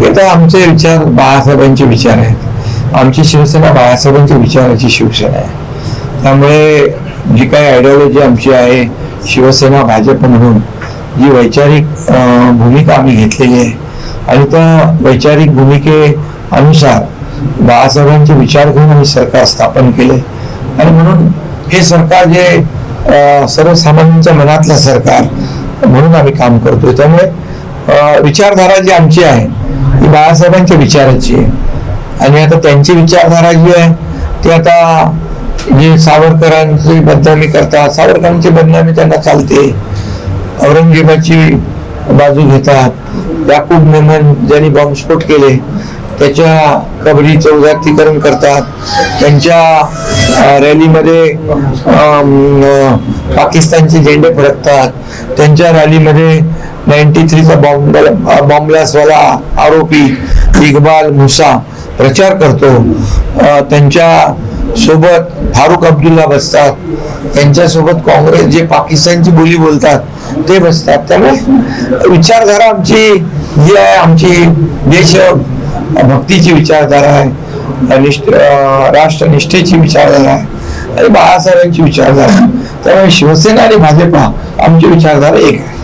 हे तर आमचे विचार बाळासाहेबांचे विचार आहेत. आमची शिवसेना बाळासाहेबांच्या विचाराची शिवसेना आहे. त्यामुळे जी काही आयडिओलॉजी आमची आहे शिवसेना भाजप म्हणून जी वैचारिक भूमिका आम्ही घेतलेली आहे. आणि त्या वैचारिक भूमिकेनुसार बाळासाहेबांचे विचार घेऊन आम्ही सरकार स्थापन केले. आणि म्हणून हे सरकार जे सर्वसामान्यांच्या मनातलं सरकार म्हणून आम्ही काम करतोय. त्यामुळे विचारधारा जी आमची आहे बाळासाहेबांच्या विचाराची आहे आणि आता त्यांची विचारधारा जी आहे ती आता जे सावरकरांची बदनामी करतात सावरकरांची बदनामी त्यांना चालते. औरंगजेबाची बाजू घेतात. याकूब मेमन ज्यांनी बॉम्बस्फोट केले त्याच्या कबरीचं उदात्तीकरण करतात. त्यांच्या रॅलीमध्ये पाकिस्तानचे झेंडे फडकतात. त्यांच्या रॅलीमध्ये नाईन्टी थ्रीचा बॉम्ब बॉम्बलासवाला आरोपी इकबाल मुसा प्रचार करतो. त्यांच्यासोबत फारुख अब्दुल्ला बसतात. त्यांच्यासोबत काँग्रेस जे पाकिस्तानची बोली बोलतात ते बसतात. त्यामुळे विचारधारा आमची जी आहे. आमची देश भक्तीची विचारधारा आहे. निष्ठ राष्ट्रनिष्ठेची विचारधारा आहे. आणि बाळासाहेबांची विचारधारा त्यामुळे शिवसेना आणि भाजपा आमची विचारधारा एक आहे.